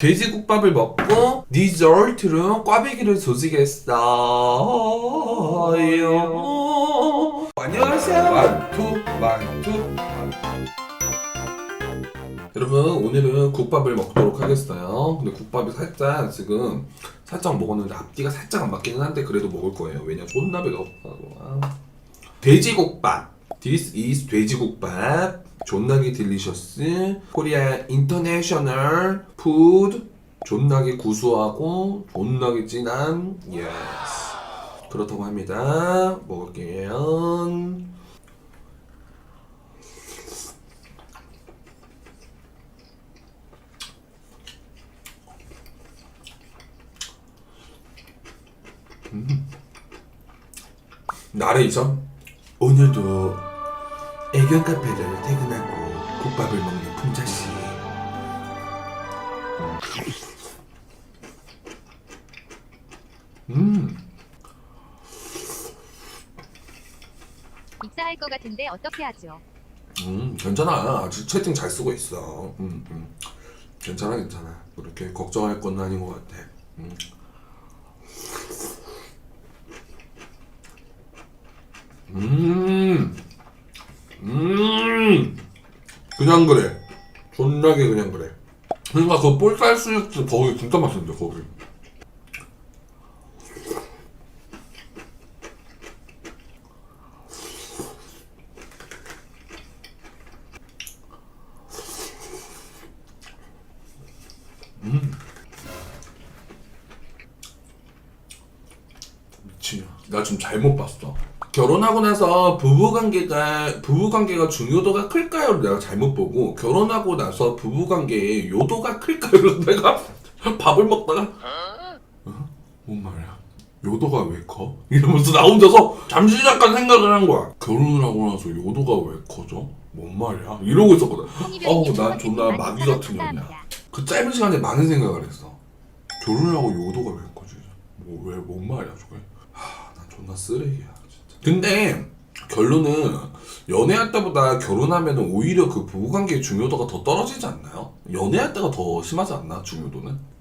돼지국밥을 먹고 디저트로 꽈배기를 조지겠어요. 안녕하세요. 완투 완투. 여러분 오늘은 국밥을 먹도록 하겠어요. 근데 국밥이 살짝 지금 살짝 먹었는데 앞뒤가 살짝 안 맞기는 한데 그래도 먹을 거예요. 왜냐 배가 고파서. 아. 돼지국밥. This is 돼지국밥. 존나게 딜리셔스. 코리아 인터내셔널 푸드. 존나게 구수하고 존나게 진한 예스. 그렇다고 합니다. 먹을게요. 나레이션 오늘도 애견 카페를 퇴근하고 국밥을 먹는 풍자 씨 음 입사할 것 같은데 어떻게 하죠? 음, 괜찮아. 아직 채팅 잘 쓰고 있어. 음, 음. 괜찮아, 괜찮아. 그렇게 걱정할 건 아닌 것 같아. 음. 음, 음, 그냥 그래. 존나게 그냥 그래. 그러니까 그 볼살 수육집 거기 진짜 맛있는데 거기. 미친년. 나 지금 잘못 봤어. 결혼하고 나서 부부 관계가 부부 관계가 중요도가 클까요를 내가 잘못 보고 결혼하고 나서 부부 관계의 요도가 클까요를 내가 밥을 먹다가 어? 뭔 말이야? 요도가 왜 커? 이러면서 나 혼자서 잠시 잠깐 생각을 한 거야. 결혼을 하고 나서 요도가 왜 커져? 뭔 말이야? 이러고 있었거든. 어우 난 존나 마귀 같은 년이야. 그 짧은 시간에 많은 생각을 했어. 결혼하고 요도가 왜 커지? 뭐왜 뭔 말이야 저게? 하, 난 존나 쓰레기야. 근데 결론은 연애할 때보다 결혼하면 오히려 그 부부관계의 중요도가 더 떨어지지 않나요? 연애할 때가 더 심하지 않나 중요도는?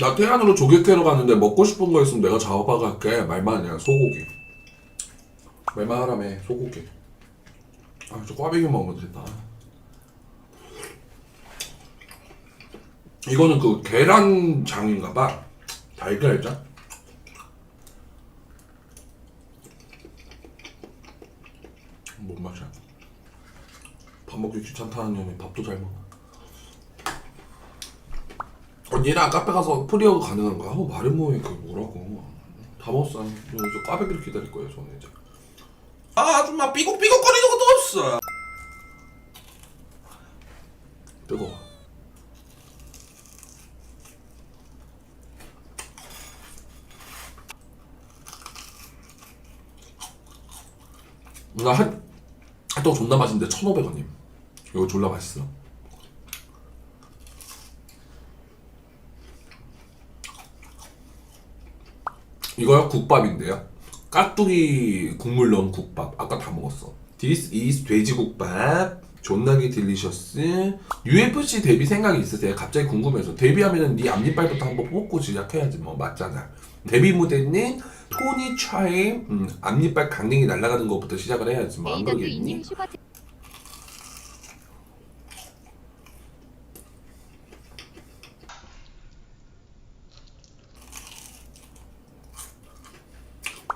나 태안으로 조개 캐러 갔는데 먹고 싶은 거 있으면 내가 잡아봐 갈게 말만 아니라 소고기 말만 하라며 소고기. 아저 꽈배기 먹으면 되겠다. 이거는 그 계란장인가봐. 달걀장? 뭔 맛이야? 밥 먹기 귀찮다는 년이 밥도 잘 먹어. 언니랑 카페 가서 프리어그 가능한가? 어, 말해 뭐해 그 뭐라고. 다 먹었어. 이제 꽈배기를 기다릴 거예요 저는 이제 아 아줌마 삐걱삐걱거리는 것도 없어. 뜨거워 나 한, 핫도그 존나 맛있는데 1,500원임 이거 졸라 맛있어. 이거요? 국밥인데요. 깍두기 국물 넣은 국밥. 아까 다 먹었어. This is 돼지국밥. 존나게 딜리셔스. UFC 데뷔 생각이 있으세요? 갑자기 궁금해서 데뷔하면은 네 앞니빨부터 한번 뽑고 시작해야지 뭐 맞잖아. 데뷔 무대는 토니 차의 음, 앞니빨 강냉이 날아가는 것부터 시작을 해야지 뭐 안 그러겠니? 이님 슈퍼 챗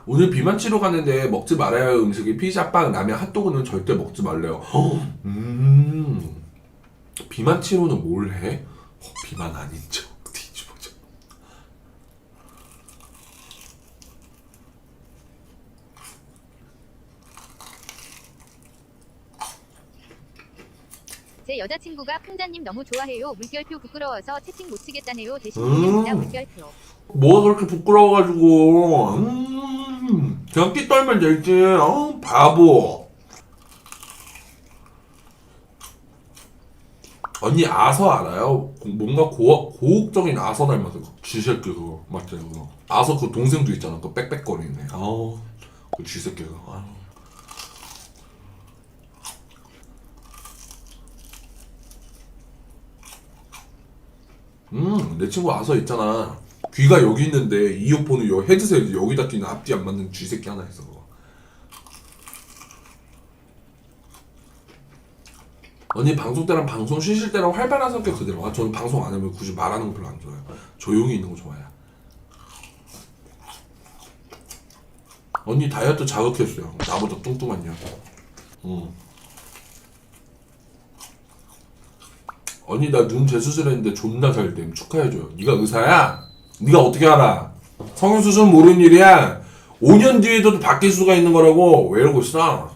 오늘 비만 치러 갔는데 먹지 말아야 할 음식이 피자 빵, 라면, 핫도그는 절대 먹지 말래요. 음, 비만 치료는 뭘 해? 어, 비만 아닌 척 뒤집어져. 제 여자친구가 풍자님 너무 좋아해요. 물결표 부끄러워서 채팅 못 치겠다네요. 대신 음. 보냅니다. 물결표. 뭐가 그렇게 부끄러워가지고? 음, 그냥 끼 떨면 되지. 어, 바보. 언니 아서 알아요? 고- 뭔가 고, 고혹적인 아서 닮아서 쥐새끼 그거 맞죠 그거 아서 그 동생도 있잖아 그 빽빽거리네 아우 그 쥐새끼 그거 아유. 음내 친구 아서 있잖아 귀가 여기 있는데 이어폰을 요 헤드셋 여기다 끼는 앞뒤 안 맞는 쥐새끼 하나 그거 언니 방송 때랑 방송 쉬실 때랑 활발한 성격 그대로. 아, 저는 방송 안 하면 굳이 말하는 거 별로 안 좋아해요. 조용히 있는 거 좋아해요. 언니 다이어트 자극했어요. 나보다 뚱뚱한 년. 응. 언니 나 눈 재수술 했는데 존나 잘됨. 축하해줘요. 네가 의사야? 네가 어떻게 알아? 성형수술 모르는 일이야. 5년 뒤에도 바뀔 수가 있는 거라고. 왜 이러고 있어?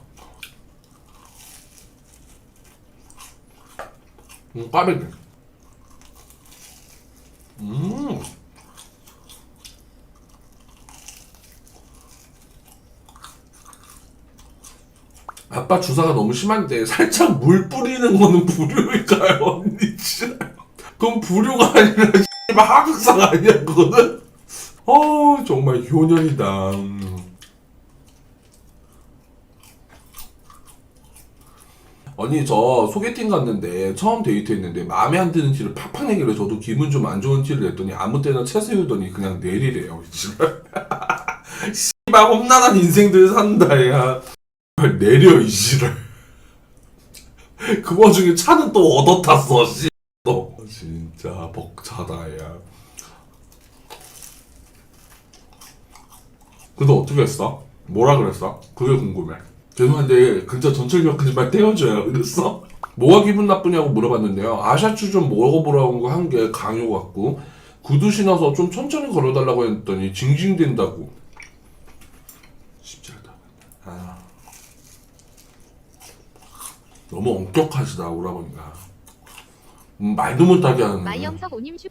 음, 까베기. 음. 아빠 주사가 너무 심한데 살짝 물 뿌리는 거는 불효일까요, 언니? 진짜. 그건 불효가 아니라 씨발 하극상 아니야 그거는? 어 정말 효년이다. 음. 언니 저 소개팅 갔는데 처음 데이트했는데 마음에 안 드는 티를 팍팍 내길래 저도 기분 좀 안 좋은 티를 냈더니 아무 때나 채세우더니 그냥 내리래요 씨발 험난한 인생들 산다 야 내려 이 씨발 그 와중에 차는 또 얻어 탔어 씨 또 진짜 벅차다 야 그래도 어떻게 했어? 뭐라 그랬어? 그게 궁금해. 죄송한데 근처 전철역까지 말 떼어줘요. 그랬어? 뭐가 기분 나쁘냐고 물어봤는데요. 아샤추 좀 먹어보라고 한게 강요 같고 구두 신어서 좀 천천히 걸어달라고 했더니 징징댄다고. 쉽지 않다. 아. 너무 엄격하시다 오라버니가. 음, 말도 못하게 하는. 마이영석 오님 슈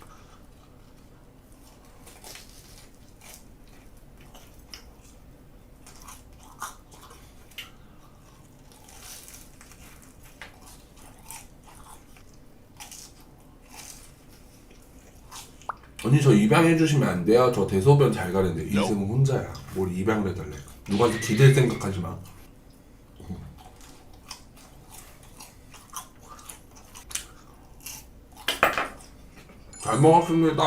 언니 저 입양해 주시면 안 돼요? 저 대소변 잘 가는데 인생은 혼자야. 뭘 입양을 해달래? 누구한테 기댈 생각하지 마. 잘 먹었습니다.